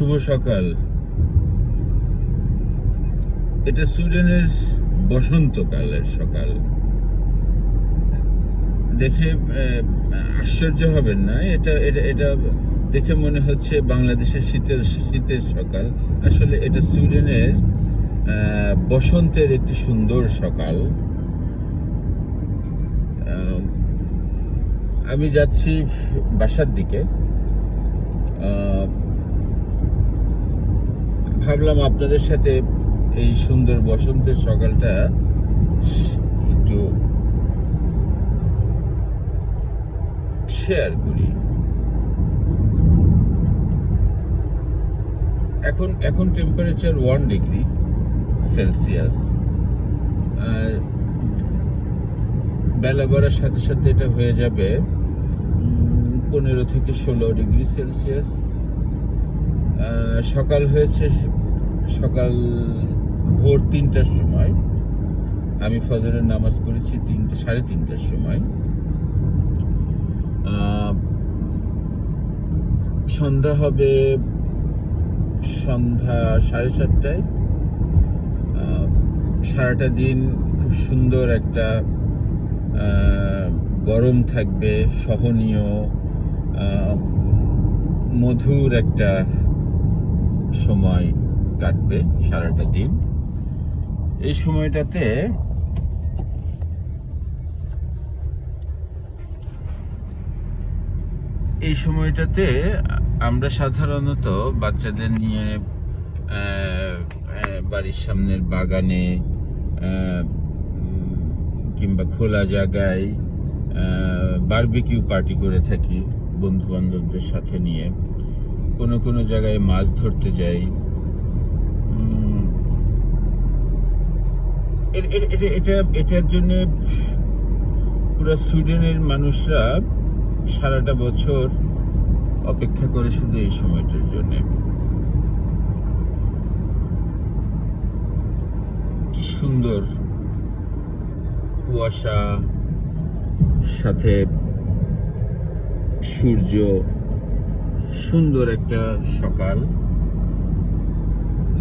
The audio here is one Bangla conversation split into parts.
শুভ সকাল। এটা সুইডেনের বসন্তকালের সকাল। দেখে আশ্চর্য হবেন না, এটা এটা এটা দেখে মনে হচ্ছে বাংলাদেশের শীতের শীতের সকাল। আসলে এটা সুইডেনের বসন্তের একটি সুন্দর সকাল। আমি যাচ্ছি বাসার দিকে। ভাবলাম আপনাদের সাথে এই সুন্দর বসন্তের সকালটা একটু শেয়ার করি। এখন এখন টেম্পারেচার ওয়ান ডিগ্রি সেলসিয়াস আর বেলা বাড়ার সাথে সাথে এটা হয়ে যাবে পনেরো থেকে ষোলো ডিগ্রি সেলসিয়াস সকাল হয়েছে, সকাল ভোর তিনটার সময়। আমি ফজরের নামাজ পড়েছি তিনটে, সাড়ে তিনটার সময়। সন্ধ্যা হবে সন্ধ্যা সাড়ে সাতটায়। সারাটা দিন খুব সুন্দর একটা গরম থাকবে, সহনীয় মধুর একটা সময় কাটবে, সারাটা দিন। এই সময়টাতে এই সময়টাতে আমরা সাধারণত বাচ্চাদের নিয়ে বাড়ির সামনের বাগানে কিংবা খোলা জায়গায় বারবিকিউ পার্টি করে থাকি বন্ধু বান্ধবদের সাথে নিয়ে। কোনো কোনো জায়গায় মাছ ধরতে যাই। এটা, এটার জন্য পুরো সুইডেনের মানুষরা সারাটা বছর অপেক্ষা করে শুধু এই সময়টার জন্য। কি সুন্দর কুয়াশা, সাথে সূর্য। সুন্দর একটা সকাল।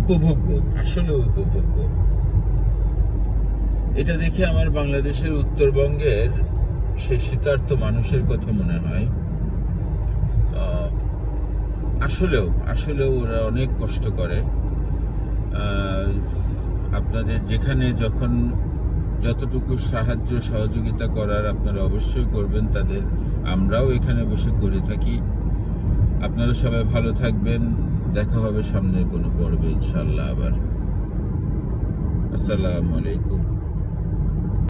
উপভোগ্য আসলে উপভোগ্য। এটা দেখে আমার বাংলাদেশের উত্তরবঙ্গের সেই শীতার্থ মানুষের কথা মনে হয়। আসলেও আসলেও ওরা অনেক কষ্ট করে। আপনাদের যেখানে যখন যতটুকু সাহায্য, সহযোগিতা করার আপনারা অবশ্যই করবেন, তাদের আমরাও এখানে বসে করে থাকি। আপনারা সবাই ভালো থাকবেন। দেখা হবে সামনের কোনো পর্বে ইনশাল্লাহ আবার। আসসালামু আলাইকুম।